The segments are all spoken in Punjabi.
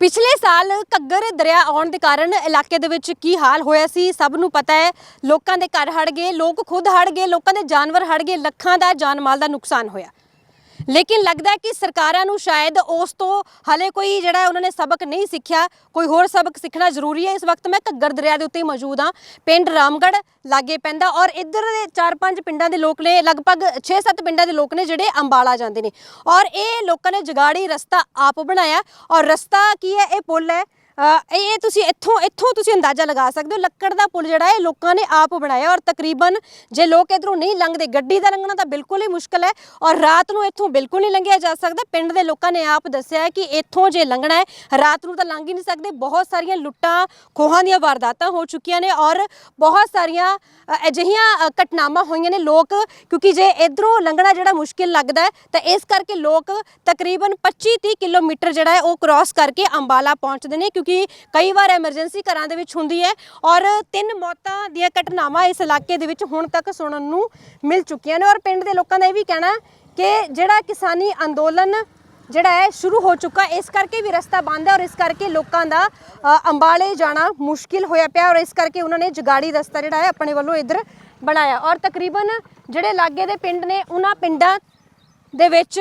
ਪਿਛਲੇ ਸਾਲ ਘੱਗਰ ਦਰਿਆ ਆਉਣ ਦੇ ਕਾਰਨ ਇਲਾਕੇ ਦੇ ਵਿੱਚ ਕੀ ਹਾਲ ਹੋਇਆ ਸੀ? ਸਭ ਨੂੰ ਪਤਾ ਹੈ, ਲੋਕਾਂ ਦੇ ਘਰ ਹੜ ਗਏ, ਲੋਕ ਖੁਦ ਹੜ ਗਏ, ਲੋਕਾਂ ਦੇ ਜਾਨਵਰ ਹੜ ਗਏ, ਲੱਖਾਂ ਦਾ ਜਾਨ ਮਾਲ ਦਾ ਨੁਕਸਾਨ ਹੋਇਆ। ਲੇਕਿਨ ਲੱਗਦਾ ਕਿ ਸਰਕਾਰਾਂ ਨੂੰ ਸ਼ਾਇਦ ਉਸ ਤੋਂ ਹਲੇ ਕੋਈ ਜਿਹੜਾ ਉਹਨਾਂ ਨੇ ਸਬਕ ਨਹੀਂ ਸਿੱਖਿਆ, ਕੋਈ ਹੋਰ ਸਬਕ ਸਿੱਖਣਾ ਜ਼ਰੂਰੀ ਹੈ। ਇਸ ਵਕਤ ਮੈਂ ਘੱਗਰ ਦਰਿਆ ਦੇ ਉੱਤੇ ਮੌਜੂਦ ਹਾਂ, ਪਿੰਡ ਰਾਮਗੜ੍ਹ ਲਾਗੇ ਪੈਂਦਾ ਔਰ ਇੱਧਰ ਦੇ 4-5 ਪਿੰਡਾਂ ਦੇ ਲੋਕ ਨੇ, ਲਗਭਗ 6-7 ਪਿੰਡਾਂ ਦੇ ਲੋਕ ਨੇ ਜਿਹੜੇ ਅੰਬਾਲਾ ਜਾਂਦੇ ਨੇ। ਔਰ ਇਹ ਲੋਕਾਂ ਨੇ ਜਗਾੜੀ ਰਸਤਾ ਆਪ ਬਣਾਇਆ ਔਰ ਰਸਤਾ ਕੀ ਹੈ? ਇਹ ਪੁਲ ਹੈ। ਇਹ ਤੁਸੀਂ ਇੱਥੋਂ ਇੱਥੋਂ ਤੁਸੀਂ ਅੰਦਾਜ਼ਾ ਲਗਾ ਸਕਦੇ ਹੋ, ਲੱਕੜ ਦਾ ਪੁਲ ਜਿਹੜਾ ਇਹ ਲੋਕਾਂ ਨੇ ਆਪ ਬਣਾਇਆ ਔਰ ਤਕਰੀਬਨ ਜੇ ਲੋਕ ਇਧਰੋਂ ਨਹੀਂ ਲੰਘਦੇ, ਗੱਡੀ ਦਾ ਲੰਘਣਾ ਤਾਂ ਬਿਲਕੁਲ ਹੀ ਮੁਸ਼ਕਲ ਹੈ ਔਰ ਰਾਤ ਨੂੰ ਇੱਥੋਂ ਬਿਲਕੁਲ ਨਹੀਂ ਲੰਘਿਆ ਜਾ ਸਕਦਾ। ਪਿੰਡ ਦੇ ਲੋਕਾਂ ਨੇ ਆਪ ਦੱਸਿਆ ਕਿ ਇੱਥੋਂ ਜੇ ਲੰਘਣਾ ਹੈ, ਰਾਤ ਨੂੰ ਤਾਂ ਲੰਘ ਹੀ ਨਹੀਂ ਸਕਦੇ। ਬਹੁਤ ਸਾਰੀਆਂ ਲੁੱਟਾਂ, ਖੋਹਾਂ ਦੀਆਂ ਵਾਰਦਾਤਾਂ ਹੋ ਚੁੱਕੀਆਂ ਨੇ ਔਰ ਬਹੁਤ ਸਾਰੀਆਂ ਅਜਿਹੀਆਂ ਘਟਨਾਵਾਂ ਹੋਈਆਂ ਨੇ ਲੋਕ, ਕਿਉਂਕਿ ਜੇ ਇਧਰੋਂ ਲੰਘਣਾ ਜਿਹੜਾ ਮੁਸ਼ਕਿਲ ਲੱਗਦਾ ਹੈ, ਤਾਂ ਇਸ ਕਰਕੇ ਲੋਕ ਤਕਰੀਬਨ 25-30 ਕਿਲੋਮੀਟਰ ਜਿਹੜਾ ਹੈ ਉਹ ਕ੍ਰਾਸ ਕਰਕੇ ਅੰਬਾਲਾ ਪਹੁੰਚਦੇ ਨੇ, ਕਿਉਂਕਿ ਕਈ ਵਾਰ ਐਮਰਜੈਂਸੀ ਘਰਾਂ ਦੇ ਵਿੱਚ ਹੁੰਦੀ ਹੈ ਔਰ ਤਿੰਨ ਮੌਤਾਂ ਦੀਆਂ ਘਟਨਾਵਾਂ ਇਸ ਇਲਾਕੇ ਦੇ ਵਿੱਚ ਹੁਣ ਤੱਕ ਸੁਣਨ ਨੂੰ ਮਿਲ ਚੁੱਕੀਆਂ ਨੇ ਔਰ ਪਿੰਡ ਦੇ ਲੋਕਾਂ ਦਾ ਇਹ ਵੀ ਕਹਿਣਾ ਕਿ ਜਿਹੜਾ ਕਿਸਾਨੀ ਅੰਦੋਲਨ ਜਿਹੜਾ ਹੈ, ਸ਼ੁਰੂ ਹੋ ਚੁੱਕਾ, ਇਸ ਕਰਕੇ ਵੀ ਰਸਤਾ ਬੰਦ ਹੈ ਔਰ ਇਸ ਕਰਕੇ ਲੋਕਾਂ ਦਾ ਅੰਬਾਲੇ ਜਾਣਾ ਮੁਸ਼ਕਿਲ ਹੋਇਆ ਪਿਆ ਔਰ ਇਸ ਕਰਕੇ ਉਹਨਾਂ ਨੇ ਜਗਾੜੀ ਰਸਤਾ ਜਿਹੜਾ ਹੈ, ਆਪਣੇ ਵੱਲੋਂ ਇੱਧਰ ਬਣਾਇਆ। ਔਰ ਤਕਰੀਬਨ ਜਿਹੜੇ ਲਾਗੇ ਦੇ ਪਿੰਡ ਨੇ, ਉਹਨਾਂ ਪਿੰਡਾਂ ਦੇ ਵਿੱਚ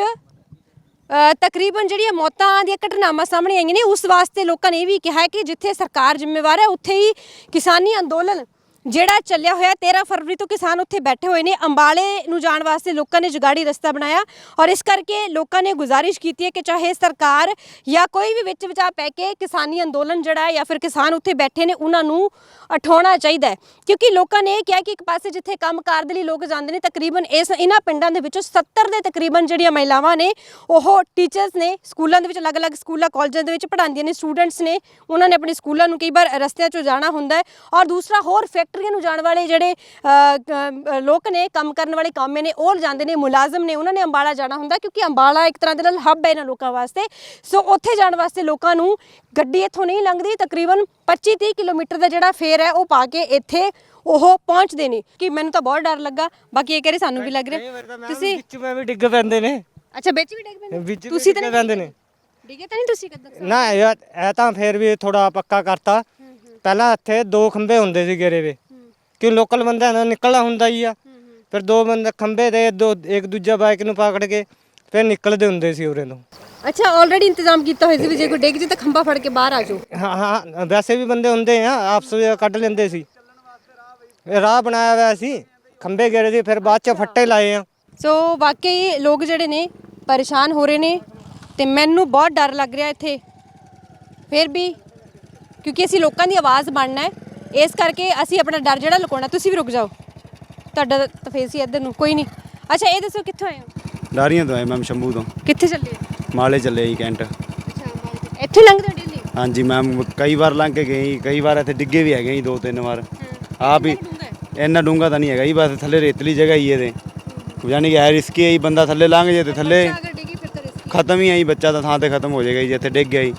ਤਕਰੀਬਨ ਜਿਹੜੀਆਂ ਮੌਤਾਂ ਦੀਆਂ ਘਟਨਾਵਾਂ ਸਾਹਮਣੇ ਆਈਆਂ ਨੇ, ਉਸ ਵਾਸਤੇ ਲੋਕਾਂ ਨੇ ਇਹ ਵੀ ਕਿਹਾ ਹੈ ਕਿ ਜਿੱਥੇ ਸਰਕਾਰ ਜ਼ਿੰਮੇਵਾਰ ਹੈ, ਉੱਥੇ ਹੀ ਕਿਸਾਨੀ ਅੰਦੋਲਨ ਜਿਹੜਾ ਚੱਲਿਆ ਹੋਇਆ 13 ਫਰਵਰੀ ਤੋਂ ਕਿਸਾਨ ਉੱਥੇ ਬੈਠੇ ਹੋਏ ਨੇ, ਅੰਬਾਲੇ ਨੂੰ ਜਾਣ ਵਾਸਤੇ ਲੋਕਾਂ ਨੇ ਜਗਾੜੀ ਰਸਤਾ ਬਣਾਇਆ ਔਰ ਇਸ ਕਰਕੇ ਲੋਕਾਂ ਨੇ ਗੁਜ਼ਾਰਿਸ਼ ਕੀਤੀ ਹੈ ਕਿ ਚਾਹੇ ਸਰਕਾਰ ਜਾਂ ਕੋਈ ਵੀ ਵਿੱਚ ਵਿਚਾ ਪੈ ਕੇ ਕਿਸਾਨੀ ਅੰਦੋਲਨ ਜਿਹੜਾ ਹੈ ਜਾਂ ਫਿਰ ਕਿਸਾਨ ਉੱਥੇ ਬੈਠੇ ਨੇ, ਉਹਨਾਂ ਨੂੰ ਉਠਾਉਣਾ ਚਾਹੀਦਾ ਕਿਉਂਕਿ ਲੋਕਾਂ ਨੇ ਇਹ ਕਿਹਾ ਕਿ ਇੱਕ ਪਾਸੇ ਜਿੱਥੇ ਕੰਮਕਾਰ ਦੇ ਲਈ ਲੋਕ ਜਾਂਦੇ ਨੇ, ਤਕਰੀਬਨ ਇਸ ਇਹਨਾਂ ਪਿੰਡਾਂ ਦੇ ਵਿੱਚੋਂ 70 ਦੇ ਤਕਰੀਬਨ ਜਿਹੜੀਆਂ ਮਹਿਲਾਵਾਂ ਨੇ, ਉਹ ਟੀਚਰਸ ਨੇ, ਸਕੂਲਾਂ ਦੇ ਵਿੱਚ ਅਲੱਗ-ਅਲੱਗ ਸਕੂਲਾਂ, ਕਾਲਜਾਂ ਦੇ ਵਿੱਚ ਪੜ੍ਹਾਉਂਦੀਆਂ ਨੇ ਸਟੂਡੈਂਟਸ ਨੇ, ਉਹਨਾਂ ਨੇ ਆਪਣੇ ਸਕੂਲਾਂ ਨੂੰ ਕਈ ਵਾਰ ਰਸਤਿਆਂ 'ਚੋਂ ਜਾਣਾ ਹੁੰਦਾ ਹੈ। ਔਰ ਦੂਸਰਾ ਹੋਰ ਫੈਕਟਰੀਆਂ ਨੂੰ ਜਾਣ ਵਾਲੇ ਜਿਹੜੇ ਲੋਕ ਨੇ ਕੰਮ ਕਰਨ ਵਾਲੇ ਕਾਮੇ ਨੇ ਉਹ ਜਾਂਦੇ ਨੇ ਮੁਲਾਜ਼ਮ ਨੇ ਉਹਨਾਂ ਨੇ ਅੰਬਾਲਾ ਜਾਣਾ ਹੁੰਦਾ ਕਿਉਂਕਿ ਅੰਬਾਲਾ ਇੱਕ ਤਰ੍ਹਾਂ ਦੇ ਨਾਲ ਹੱਬ ਹੈ ਇਹਨਾਂ ਲੋਕਾਂ ਵਾਸਤੇ। ਸੋ ਉੱਥੇ ਜਾਣ ਵਾਸਤੇ ਲੋਕਾਂ ਨੂੰ ਗੱਡੀ ਇੱਥੋਂ ਨਹੀਂ ਲੰਘਦੀ ਤਕਰੀਬਨ 25-30 ਕਿਲੋਮੀਟਰ ਦਾ ਜਿਹੜਾ ਫੇਰ ਹੈ ਉਹ ਪਾ ਕੇ ਇੱਥੇ ਉਹ ਪਹੁੰਚਦੇ ਨੇ। ਕਿ ਮੈਨੂੰ ਤਾਂ ਬਹੁਤ ਡਰ ਲੱਗਾ ਬਾਕੀ ਇਹ ਕਹ ਰਹੇ ਸਾਨੂੰ ਵੀ ਲੱਗ ਰਿਹਾ। ਤੁਸੀਂ ਵਿੱਚ ਮੈਂ ਵੀ ਡਿੱਗ ਪੈਂਦੇ ਨੇ। ਅੱਛਾ ਵਿੱਚ ਵੀ ਡਿੱਗ ਪੈਂਦੇ ਤੁਸੀਂ ਤਾਂ ਪੈਂਦੇ ਨੇ। ਡਿੱਗੇ? ਤਾਂ ਨਹੀਂ ਤੁਸੀਂ ਕਦੋਂ? ਨਾ ਇਹ ਤਾਂ ਫੇਰ ਵੀ ਥੋੜਾ ਪੱਕਾ ਕਰਤਾ। ਪਹਿਲਾਂ ਇੱਥੇ ਦੋ ਖੰਭੇ ਹੁੰਦੇ ਸੀ ਗੇਰੇ ਵੇ ਕਿ ਲੋਕਲ ਬੰਦਿਆਂ ਨੂੰ ਨਿਕਲਣਾ ਹੁੰਦਾ ਹੀ ਆ। ਫਿਰ ਦੋ ਬੰਦੇ ਖੰਭੇ ਦੇ ਦੋ ਇੱਕ ਦੂਜਾ ਬਾਈਕ ਨੂੰ ਪਕੜ ਕੇ ਫਿਰ ਨਿਕਲਦੇ ਹੁੰਦੇ ਸੀ ਉਰੇ ਤੋਂ ਅੱਛਾ ਆਲਰੇਡੀ ਇੰਤਜ਼ਾਮ ਕੀਤਾ ਹੋਇਆ ਸੀ ਵੀ ਜੇ ਕੋਈ ਡਿੱਗ ਜੇ ਤਾਂ ਖੰਭਾ ਫੜ ਕੇ ਬਾਹਰ ਆ ਜਾਓ। ਹਾਂ ਹਾਂ ਵੈਸੇ ਵੀ ਬੰਦੇ ਹੁੰਦੇ ਆ ਆਪਸ ਵਿੱਚ ਕੱਢ ਲੈਂਦੇ ਸੀ। ਇਹ ਰਾਹ ਬਣਾਇਆ ਹੋਇਆ ਸੀ ਖੰਭੇ ਗੇਰੇ ਸੀ ਫਿਰ ਬਾਅਦ ਚ ਫੱਟੇ ਲਾਏ ਆ। ਸੋ ਵਾਕਈ ਲੋਕ ਜਿਹੜੇ ਨੇ ਪਰੇਸ਼ਾਨ ਹੋ ਰਹੇ ਨੇ ਤੇ ਮੈਨੂੰ ਬਹੁਤ ਡਰ ਲੱਗ ਰਿਹਾ ਇੱਥੇ। ਫਿਰ ਵੀ ਕਿਉਂਕਿ ਅਸੀਂ ਲੋਕਾਂ ਦੀ ਆਵਾਜ਼ ਬਣਨਾ ਹੈ। ਇਸ ਕਰਕੇ ਅਸੀਂ ਆਪਣਾ ਡਰ ਜਿਹੜਾ ਲੁਕਾਉਣਾ ਤੁਸੀਂ ਵੀ ਰੁਕ ਜਾਓ। ਤੁਹਾਡਾ ਤਾਂ ਫੇਸ ਹੀ ਇੱਧਰ ਨੂੰ ਕੋਈ ਨਹੀਂ। ਅੱਛਾ ਇਹ ਦੱਸੋ ਕਿੱਥੋਂ ਆਏ ਹੋ? ਡਾਰੀਆਂ ਤੋਂ ਆਏ ਮੈਮ ਸ਼ੰਭੂ ਤੋਂ। ਕਿੱਥੇ ਚੱਲੇ? ਹੋ? ਮਾਲੇ ਚੱਲੇ ਜੀ ਕੈਂਟ। ਅੱਛਾ ਇੱਥੇ ਲੰਘਦੇ ਹੋ ਡੇਲੀ ਹਾਂਜੀ ਮੈਮ ਕਈ ਵਾਰ ਲੰਘ ਕੇ ਗਏ ਜੀ, ਕਈ ਵਾਰ ਇੱਥੇ ਡਿੱਗੇ ਵੀ ਹੈਗੇ ਜੀ ਦੋ ਤਿੰਨ ਵਾਰ। ਆਪ ਹੀ ਇੰਨਾ ਡੂੰਗਾ ਤਾਂ ਨਹੀਂ ਹੈਗਾ ਜੀ ਬਸ ਥੱਲੇ ਰੇਤਲੀ ਜਗ੍ਹਾ ਹੀ ਇਹਦੇ। ਯਾਨੀ ਕਿ ਹੈ ਰਿਸਕੀ ਹੈ ਜੀ ਬੰਦਾ ਥੱਲੇ ਲੰਘ ਜੇ ਤੇ ਥੱਲੇ ਅਗਰ ਡਿੱਗੀ ਫਿਰ ਤਾਂ ਰਿਸਕ ਖਤਮ ਹੀ ਹੈ ਜੀ ਬੱਚਾ ਤਾਂ ਥਾਂ ਤੇ ਖਤਮ ਹੋ ਜਾਏਗਾ ਜੀ ਜਿੱਥੇ ਡਿੱਗ ਗਿਆ ਜੀ।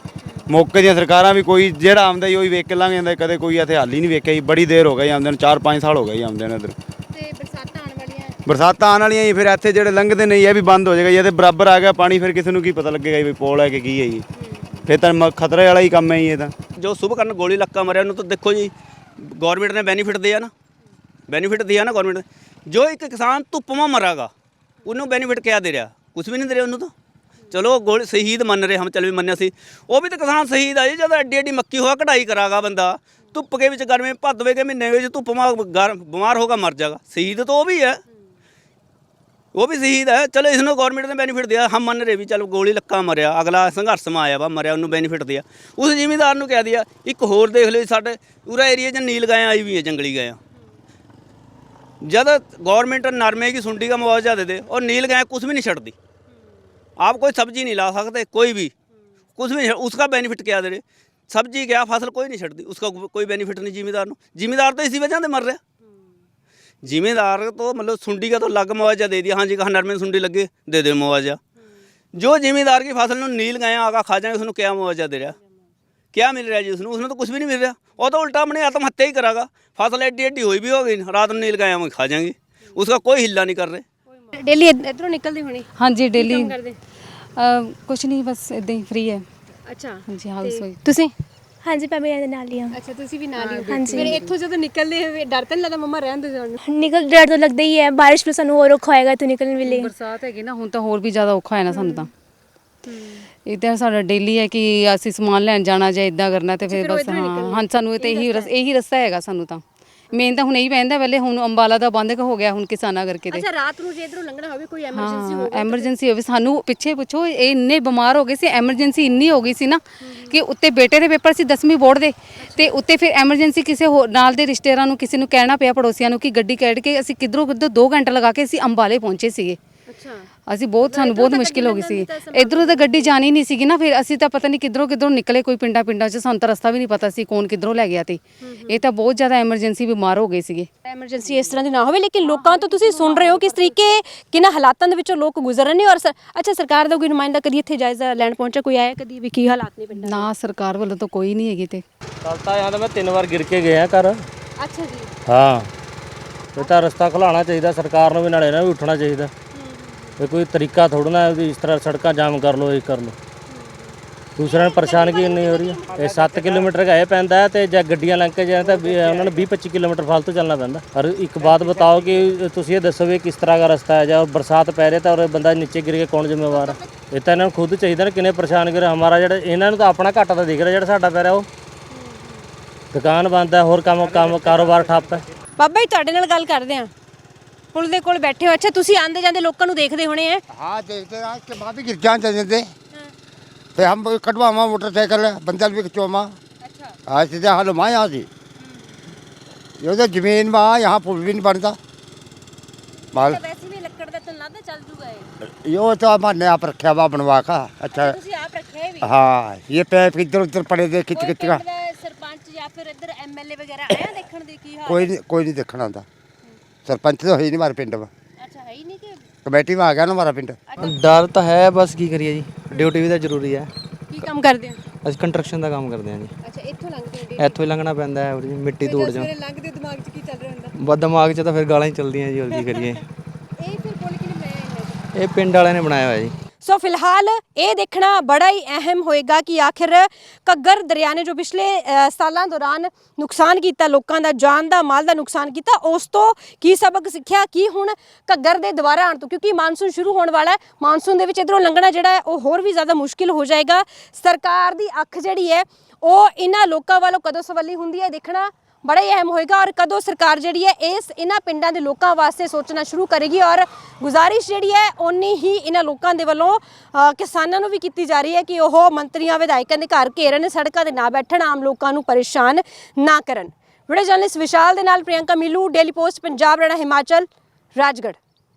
ਮੌਕੇ ਦੀਆਂ ਸਰਕਾਰਾਂ ਵੀ ਕੋਈ ਜਿਹੜਾ ਆਉਂਦਾ ਜੀ ਉਹੀ ਵੇਖ ਕੇ ਲੰਘ ਜਾਂਦਾ ਕਦੇ ਕੋਈ ਇੱਥੇ ਹਾਲ ਹੀ ਨਹੀਂ ਵੇਖਿਆ ਜੀ ਬੜੀ ਦੇਰ ਹੋ ਗਈ ਆਉਂਦੇ ਨੂੰ 4-5 ਸਾਲ ਹੋ ਗਏ ਜੀ ਆਉਂਦੇ ਨੂੰ ਇੱਧਰ। ਤੇ ਬਰਸਾਤਾਂ ਆਉਣ ਵਾਲੀਆਂ ਹੈ। ਬਰਸਾਤਾਂ ਆਉਣ ਵਾਲੀਆਂ ਜੀ ਫਿਰ ਇੱਥੇ ਜਿਹੜੇ ਲੰਘਦੇ ਨੇ ਜੀ, ਇਹ ਵੀ ਬੰਦ ਹੋ ਜਾਏਗਾ ਜੀ ਇਹਦੇ ਬਰਾਬਰ ਆ ਗਿਆ ਪਾਣੀ ਫਿਰ ਕਿਸੇ ਨੂੰ ਕੀ ਪਤਾ ਲੱਗੇਗਾ ਜੀ ਵੀ ਪੋਲ ਹੈ ਕਿ ਕੀ ਹੈ ਜੀ। ਫਿਰ ਤਾਂ ਮ- ਖਤਰੇ ਵਾਲਾ ਹੀ ਕੰਮ ਹੈ ਜੀ ਇਹ ਤਾਂ। ਜੋ ਸੁਭ ਕਰਨ ਗੋਲੀ ਲੱਕਾ ਮਰਿਆ ਉਹਨੂੰ ਤਾਂ ਦੇਖੋ ਜੀ ਗਵਰਨਮੈਂਟ ਨੇ ਬੈਨੀਫਿਟ ਦਿਆ ਨਾ। ਬੈਨੀਫਿਟ ਦਿਆ ਨਾ ਗਵਰਨਮੈਂਟ ਜੋ ਇੱਕ ਕਿਸਾਨ ਧੁੱਪਾਂ ਮਰਾਗਾ ਉਹਨੂੰ ਬੈਨੀਫਿਟ ਕਿਆ ਦੇ ਰਿਹਾ? ਕੁਝ ਵੀ ਨਹੀਂ ਦੇ ਰਿਹਾ ਉਹਨੂੰ ਤਾਂ। ਚਲੋ ਗੋਲ ਸ਼ਹੀਦ ਮੰਨ ਰਹੇ, ਹਮ ਚਲ ਵੀ ਮੰਨਿਆ ਸੀ। ਉਹ ਵੀ ਤਾਂ ਕਿਸਾਨ ਸ਼ਹੀਦ ਆ ਜੀ, ਜਦ ਐਡੀ ਐਡੀ ਮੱਕੀ ਹੋਆ ਕਢਾਈ ਕਰਾਗਾ ਬੰਦਾ, ਧੁੱਪ ਕੇ ਵਿੱਚ ਗਰਮੇ ਭੱਦਵੇ ਕੇ ਮਹੀਨੇ ਵਿੱਚ ਧੁੱਪ ਮਾ ਬਿਮਾਰ ਹੋਗਾ ਮਰ ਜਾਗਾ। ਸ਼ਹੀਦ ਤਾਂ ਉਹ ਵੀ ਹੈ। ਉਹ ਵੀ ਸ਼ਹੀਦ ਹੈ। ਚਲੋ ਇਸ ਨੂੰ ਗਵਰਨਮੈਂਟ ਨੇ ਬੈਨੀਫਿਟ ਦਿਆ। ਹਮ ਮੰਨ ਰਹੇ ਵੀ ਚਲੋ ਗੋਲੀ ਲੱਕਾ ਮਰਿਆ, ਅਗਲਾ ਸੰਘਰਸ਼ ਮਾ ਆਇਆ ਵਾ, ਮਰਿਆ, ਉਹਨੂੰ ਬੈਨੀਫਿਟ ਦਿਆ। ਉਸ ਜ਼ਿਮੀਂਦਾਰ ਨੂੰ ਕਹਿ ਦਿਆ, ਇੱਕ ਹੋਰ ਦੇਖ ਲਈ ਸਾਡੇ ਪੂਰਾ ਏਰੀਆ 'ਚ ਨੀਲ ਗਾਇਆਂ ਆਈ ਵੀ ਹੈ ਜੰਗਲੀ ਗਾਇਆਂ। ਜਦ ਗਵਰਨਮੈਂਟ ਨਰਮੇ ਕੀ ਸੁੰਡੀ ਦਾ ਮੁਆਵਜ਼ਾ ਦੇ ਦੇ ਔਰ ਨੀਲ ਗਾਇ ਕੁਛ ਵੀ ਨਹੀਂ ਛੱਡਦੀ। आप कोई सब्जी नहीं ला सकते कोई भी कुछ भी उसका बेनिफिट क्या दे रहे सब्जी क्या फसल कोई नहीं छटती उसका कोई बेनिफिट नहीं ਜ਼ਿਮੀਦਾਰ ਨੂੰ। ਜ਼ਿਮੀਦਾਰ ਤਾਂ ਇਸੇ ਵਜ੍ਹਾ ਤੇ ਮਰ ਰਿਹਾ। ਜ਼ਿਮੀਦਾਰ ਤੋਂ ਮਤਲਬ ਸੁੰਡੀ ਦਾ ਤਾਂ ਲੱਗ ਮੁਆਵਜ਼ਾ ਦੇ ਦਿਆ। ਹਾਂਜੀ, ਕਹਾ ਨਰਮੇ ਸੁੰਡੀ ਲੱਗੇ, ਦੇ ਦੇ ਮੁਆਵਜ਼ਾ। ਜੋ ਜ਼ਿਮੀਦਾਰ ਦੀ ਫਸਲ ਨੂੰ ਨੀਲ ਗਏ ਆਗਾ ਖਾ ਜਾਏ ਉਸ ਨੂੰ ਕਿਆ ਮੁਆਵਜ਼ਾ ਦੇ ਰਿਹਾ? ਕਿਆ ਮਿਲ ਰਿਹਾ ਜੀ ਉਸ ਨੂੰ ਉਸ ਨੂੰ ਤਾਂ ਕੁਝ ਵੀ ਨਹੀਂ ਮਿਲ ਰਿਹਾ। ਉਹ ਤਾਂ ਉਲਟਾ ਆਪਣੇ ਆਤਮ ਹੱਤਿਆ ਹੀ ਕਰਾਗਾ। ਫਸਲ ਐਡੀ ਐਡੀ ਹੋਈ ਵੀ ਹੋ ਗਈ, ਰਾਤ ਨੂੰ ਨੀਲ ਗਏ ਖਾ ਜਾਾਂਗੇ उसका कोई हिला नहीं कर रहे ਡੇਲੀ ਇਧਰੋਂ ਨਿਕਲਦੀ ਹੋਣੀ? ਹਾਂਜੀ ਡੇਲੀ। ਕੰਮ ਕਰਦੇ? ਨਹੀਂ ਬਸ ਇਦਾਂ ਹੀ ਫ੍ਰੀ ਹੈ। ਅੱਛਾ ਹਾਂਜੀ ਹਾਊਸ ਵਾਈਫ ਤੁਸੀਂ? ਹਾਂਜੀ ਮੈਂ ਮੇਰੇ ਨਾਲ ਹੀ ਹਾਂ। ਅੱਛਾ ਤੁਸੀਂ ਵੀ ਨਾਲ ਹੀ ਹੋ ਹਾਂਜੀ। ਫਿਰ ਇੱਥੋਂ ਜਦੋਂ ਨਿਕਲਦੇ ਹੋਏ ਡਰ ਤਾਂ ਨਹੀਂ ਲੱਗਦਾ ਮੰਮਾ ਰਹਿਣ ਦੇ ਜਾਣ ਨੂੰ? ਨਿਕਲ ਡਰ ਤਾਂ ਲੱਗਦਾ ਹੀ ਹੈ। ਬਾਰਿਸ਼ ਵਿੱਚ ਸਾਨੂੰ ਹੋਰ ਔਖਾ ਹੋਏਗਾ ਇੱਥੋਂ ਨਿਕਲਣ ਵੇਲੇ। ਬਰਸਾਤ ਹੈਗੀ ਨਾ ਹੁਣ ਤਾਂ ਹੋਰ ਵੀ ਜ਼ਿਆਦਾ ਔਖਾ ਹੈ ਨਾ ਸਾਨੂੰ ਤਾਂ। ਇਹ ਤਾਂ ਸਾਡਾ ਡੇਲੀ ਹੈ ਕਿ ਅਸੀਂ ਸਮਾਨ ਲੈਣ ਜਾਣਾ ਜਾਂ ਇਦਾਂ ਕਰਨਾ ਤੇ ਫਿਰ ਬਸ ਹਾਂ ਹਾਂ ਸਾਨੂੰ ਤੇ ਇਹੀ ਰਸ- ਇਹੀ ਰਸਤਾ ਹੈਗਾ ਸਾਨੂੰ ਤਾਂ। ਮੇਨ ਤਾਂ ਹੁਣ ਇਹੀ ਪੈਂਦਾ ਪਹਿਲੇ ਹੁਣ ਅੰਬਾਲਾ ਦਾ ਬੰਦ ਹੋ ਗਿਆ ਹੁਣ ਕਿਸਾਨਾਂ ਕਰਕੇ ਤੇ। ਅੱਛਾ ਰਾਤ ਨੂੰ ਜੇ ਇਧਰੋਂ ਲੰਘਣਾ ਹੋਵੇ ਕੋਈ ਐਮਰਜੈਂਸੀ ਹਾਂ ਐਮਰਜੈਂਸੀ ਹੋਵੇ। ਸਾਨੂੰ ਪਿੱਛੇ ਪੁੱਛੋ ਇਹ ਇੰਨੇ ਬਿਮਾਰ ਹੋ ਗਏ ਸੀ ਐਮਰਜੈਂਸੀ ਇੰਨੀ ਹੋ ਗਈ ਸੀ ਨਾ ਕਿ ਉੱਤੇ ਬੇਟੇ ਦੇ ਪੇਪਰ ਸੀ 10ਵੀਂ ਬੋਰਡ ਦੇ। ਤੇ ਉੱਤੇ ਫਿਰ ਐਮਰਜੈਂਸੀ ਕਿਸੇ ਹੋਰ ਨਾਲ ਦੇ ਰਿਸ਼ਤੇਦਾਰਾਂ ਨੂੰ ਕਿਸੇ ਨੂੰ ਕਹਿਣਾ ਪਿਆ ਪੜੋਸੀਆਂ ਨੂੰ ਕਿ ਗੱਡੀ ਕੱਢ ਕੇ ਅਸੀਂ ਕਿਧਰੋਂ ਕਿਧਰੋਂ 2 ਘੰਟੇ ਲਗਾ ਕੇ ਅਸੀਂ ਅੰਬਾਲੇ ਪਹੁੰਚੇ ਸੀਗੇ। ਅੱਛਾ। ਅਸੀਂ ਬਹੁਤ ਸਾਨੂੰ ਬਹੁਤ ਮੁਸ਼ਕਿਲ ਹੋ ਗਈ ਸੀ। ਇਧਰੋਂ ਤਾਂ ਗੱਡੀ ਜਾਣੀ ਨਹੀਂ ਸੀਗੀ ਨਾ ਫਿਰ ਅਸੀਂ ਤਾਂ ਪਤਾ ਨਹੀਂ ਕਿਧਰੋਂ ਕਿਧਰੋਂ ਨਿਕਲੇ ਕੋਈ ਪਿੰਡਾਂ ਪਿੰਡਾਂ 'ਚ ਸਾਨੂੰ ਤਾਂ ਰਸਤਾ ਵੀ ਨਹੀਂ ਪਤਾ ਸੀ ਕੌਣ ਕਿਧਰੋਂ ਲੈ ਗਿਆ ਤੇ। ਇਹ ਤਾਂ ਬਹੁਤ ਜ਼ਿਆਦਾ ਐਮਰਜੈਂਸੀ ਬਿਮਾਰ ਹੋ ਗਏ ਸੀਗੇ। ਐਮਰਜੈਂਸੀ ਇਸ ਤਰ੍ਹਾਂ ਦੀ ਨਾ ਹੋਵੇ ਲੇਕਿਨ ਲੋਕਾਂ ਤੋਂ ਤੁਸੀਂ ਸੁਣ ਰਹੇ ਹੋ ਕਿਸ ਤਰੀਕੇ ਕਿਨਾਂ ਹਾਲਾਤਾਂ ਦੇ ਵਿੱਚੋਂ ਲੋਕ ਗੁਜ਼ਰ ਰਹੇ ਨੇ ਔਰ ਸਰ- ਅੱਛਾ ਸਰਕਾਰ ਦਾ ਕੋਈ ਨੁਮਾਇੰਦਾ ਕਦੀ ਇੱਥੇ ਜਾਇਜ਼ਾ ਲੈਣ ਪਹੁੰਚਿਆ ਕੋਈ ਆਇਆ ਕਦੀ ਵੀ ਕੀ ਹਾਲਾਤ ਨੇ ਪਿੰਡਾਂ ਨਾ ਸਰਕਾਰ ਵੱਲੋਂ ਤਾਂ ਕੋਈ ਨਹੀਂ ਹੈਗੀ ਤੇ। ਕੱਲ ਤਾਂ ਮੈਂ ਤਿੰਨ ਵਾਰ ਗਿਰ ਕੇ ਗਿਆ ਘਰ। ਅੱਛਾ ਜੀ। ਹਾਂ। ਇਹ ਤਾਂ ਰਸਤਾ ਖੁਲਾਉਣਾ ਚਾਹੀਦਾ ਸਰਕਾਰ ਨੂੰ ਵੀ ਨਾਲੇ ਨਾ ਵੀ ਉੱਠਣਾ ਚਾਹੀਦਾ। ਇਹ ਕੋਈ ਤਰੀਕਾ ਥੋੜਾ ਨਾ ਵੀ ਇਸ ਤਰ੍ਹਾਂ ਸੜਕਾਂ ਜਾਮ ਕਰ ਲੋ ਇਹ ਕਰ ਲੋ ਦੂਸਰਿਆਂ ਨੂੰ ਪਰੇਸ਼ਾਨਗੀ ਇੰਨੀ ਹੋ ਰਹੀ ਹੈ। ਇਹ 7 ਕਿਲੋਮੀਟਰ ਦਾ ਇਹ ਪੈਂਦਾ ਹੈ ਤੇ ਜੇ ਗੱਡੀਆਂ ਲੰਘ ਕੇ ਜਾਣ ਤਾਂ ਵੀ ਉਹਨਾਂ ਨੂੰ 20 25 ਕਿਲੋਮੀਟਰ ਫालतू ਚੱਲਣਾ ਪੈਂਦਾ। ਔਰ ਇੱਕ ਬਾਤ ਬਤਾਓ ਕਿ ਤੁਸੀਂ ਇਹ ਦੱਸੋ ਵੀ ਕਿਸ ਤਰ੍ਹਾਂ ਦਾ ਰਸਤਾ ਹੈ, ਜਾਂ ਬਰਸਾਤ ਪੈ ਰਹੀ ਤਾਂ ਔਰ ਬੰਦਾ ਨੀਚੇ ਗਿਰ ਕੇ ਕੌਣ ਜ਼ਿੰਮੇਵਾਰ ਹੈ? ਇਹ ਤਾਂ ਇਹਨਾਂ ਨੂੰ ਖੁਦ ਚਾਹੀਦਾ ਨਾ ਕਿੰਨੇ ਪਰੇਸ਼ਾਨ ਕਰ ਹਮਾਰਾ ਜਿਹੜਾ, ਇਹਨਾਂ ਨੂੰ ਤਾਂ ਆਪਣਾ ਘਾਟਾ ਤਾਂ ਦਿਖ ਰਿਹਾ ਜਿਹੜਾ ਸਾਡਾ ਪੈ ਰਿਹਾ ਉਹ। ਦੁਕਾਨ ਬੰਦ ਹੈ, ਹੋਰ ਕੰਮ ਕੰਮ, ਕਾਰੋਬਾਰ ਠੱਪ ਹੈ। ਬਾਬਾ ਜੀ, ਤੁਹਾਡੇ ਨਾਲ ਗੱਲ ਕਰਦੇ ਆ ਪੁਲ ਦੇ ਕੋਲ ਬੈਠੇ ਹੋ ਅੱਛਾ ਤੁਸੀਂ ਆਂਦੇ ਜਾਂਦੇ ਲੋਕਾਂ ਨੂੰ ਦੇਖਦੇ ਹੋਣੇ ਆ हाँ देखते रहा के बाद भी गिर जान चलते थे फिर हम कटवा मोटरसाइकिल बंदर भी चोमा ਅੱਛਾ आज सीधे हाल वहाँ यहाँ से ये तो जमीन वहाँ यहाँ पुल भी नहीं बनता माल ਵੈਸੇ ਵੀ ਲੱਕੜ ਦਾ ਤਾਂ ਲੱਗਦਾ ਚੱਲ ਜੂਗਾ ਇਹ ये तो हमारे आप रखा हुआ बनवा का अच्छा ਤੁਸੀਂ ਆਪ ਰੱਖਿਆ ਹੈ ਵੀ हाँ ये पैप इधर उधर पड़े थे खिच ਕੋਈ खिच का ਪਿੰਡ ਦਾ ਸਰਪੰਚ ਜਾਂ ਫਿਰ ਇੱਧਰ ਐਮਐਲਏ ਵਗੈਰਾ ਆਇਆ ਦੇਖਣ ਦੇ ਕੀ ਹਾਲ कोई नहीं कोई नहीं देखना आता ਸਰਪੰਚ ਤਾਂ ਹੋਈ ਨਹੀਂ ਮਾਰੇ ਪਿੰਡ। ਅੱਛਾ ਹੈ ਹੀ ਨਹੀਂ ਕਿ ਕਮੇਟੀ ਮਾ ਆ ਗਿਆ ਨਾ ਮਾਰਾ ਪਿੰਡ। ਡਰ ਤਾਂ ਹੈ ਬਸ ਕੀ ਕਰੀਏ ਜੀ? ਡਿਊਟੀ ਵੀ ਤਾਂ ਜ਼ਰੂਰੀ ਹੈ। ਕੀ ਕੰਮ ਕਰਦੇ ਹੋ? ਅਸੀਂ ਕੰਸਟਰਕਸ਼ਨ ਦਾ ਕੰਮ ਕਰਦੇ ਹਾਂ ਜੀ। ਅੱਛਾ ਇੱਥੋਂ ਲੰਘਦੇ ਹੋ ਇੱਥੋਂ ਲੰਘਣਾ ਪੈਂਦਾ ਹੈ ਜੀ ਮਿੱਟੀ ਤੋੜ ਜਾਂ। ਸਵੇਰੇ ਲੰਘਦੇ ਦਿਮਾਗ 'ਚ ਕੀ ਚੱਲ ਰਿਹਾ ਹੁੰਦਾ? ਬਸ ਦਿਮਾਗ 'ਚ ਤਾਂ ਫਿਰ ਗਾਲਾਂ ਹੀ ਚੱਲਦੀਆਂ ਜੀ ਹੋਰ ਕੀ ਕਰੀਏ। ਇਹ ਫਿਰ ਪੁੱਲ ਕਿਨੇ ਬਣਾਇਆ ਇਹਨਾਂ ਇਹ ਪਿੰਡ ਵਾਲਿਆਂ ਨੇ ਬਣਾਇਆ ਹੋਇਆ ਜੀ। ਸੋ ਫਿਲਹਾਲ ਇਹ ਦੇਖਣਾ ਬੜਾ ਹੀ ਅਹਿਮ ਹੋਏਗਾ ਕਿ ਆਖਿਰ ਘੱਗਰ ਦਰਿਆ ਨੇ ਜੋ ਪਿਛਲੇ ਸਾਲਾਂ ਦੌਰਾਨ ਨੁਕਸਾਨ ਕੀਤਾ, ਲੋਕਾਂ ਦਾ ਜਾਨ ਦਾ, ਮਾਲ ਦਾ ਨੁਕਸਾਨ ਕੀਤਾ, ਉਸ ਤੋਂ ਕੀ ਸਬਕ ਸਿੱਖਿਆ, ਕੀ ਹੁਣ ਘੱਗਰ ਦੇ ਦੁਬਾਰਾ ਆਉਣ ਤੋਂ? ਕਿਉਂਕਿ ਮਾਨਸੂਨ ਸ਼ੁਰੂ ਹੋਣ ਵਾਲਾ ਹੈ, ਮਾਨਸੂਨ ਦੇ ਵਿੱਚ ਇਧਰੋਂ ਲੰਘਣਾ ਜਿਹੜਾ ਹੈ, ਉਹ ਹੋਰ ਵੀ ਜ਼ਿਆਦਾ ਮੁਸ਼ਕਿਲ ਹੋ ਜਾਏਗਾ। ਸਰਕਾਰ ਦੀ ਅੱਖ ਜਿਹੜੀ ਹੈ, ਉਹ ਇਹਨਾਂ ਲੋਕਾਂ ਵੱਲੋਂ ਕਦੋਂ ਸਵੱਲੀ ਹੁੰਦੀ ਹੈ? ਦੇਖਣਾ ਬੜਾ ਹੀ ਅਹਿਮ ਹੋਏਗਾ ਔਰ ਕਦੋਂ ਸਰਕਾਰ ਜਿਹੜੀ ਹੈ ਇਸ ਇਹਨਾਂ ਪਿੰਡਾਂ ਦੇ ਲੋਕਾਂ ਵਾਸਤੇ ਸੋਚਣਾ ਸ਼ੁਰੂ ਕਰੇਗੀ ਔਰ ਗੁਜ਼ਾਰਿਸ਼ ਜਿਹੜੀ ਹੈ ਓਨੀ ਹੀ ਇਹਨਾਂ ਲੋਕਾਂ ਦੇ ਵੱਲੋਂ ਕਿਸਾਨਾਂ ਨੂੰ ਵੀ ਕੀਤੀ ਜਾ ਰਹੀ ਹੈ ਕਿ ਉਹ ਮੰਤਰੀਆਂ, ਵਿਧਾਇਕਾਂ ਦੇ ਘਰ ਘੇਰਨ ਸੜਕਾਂ ਤੇ ਨਾ ਬੈਠਣ, ਆਮ ਲੋਕਾਂ ਨੂੰ ਪਰੇਸ਼ਾਨ ਨਾ ਕਰਨ। ਵੀਡੀਓ ਜਰਨਲਿਸਟ ਵਿਸ਼ਾਲ ਦੇ ਨਾਲ ਪ੍ਰਿਯੰਕਾ ਮਿਲੂ, ਡੇਲੀ ਪੋਸਟ, ਪੰਜਾਬ ਰਣਾ ਹਿਮਾਚਲ, ਰਾਜਗੜ੍ਹ।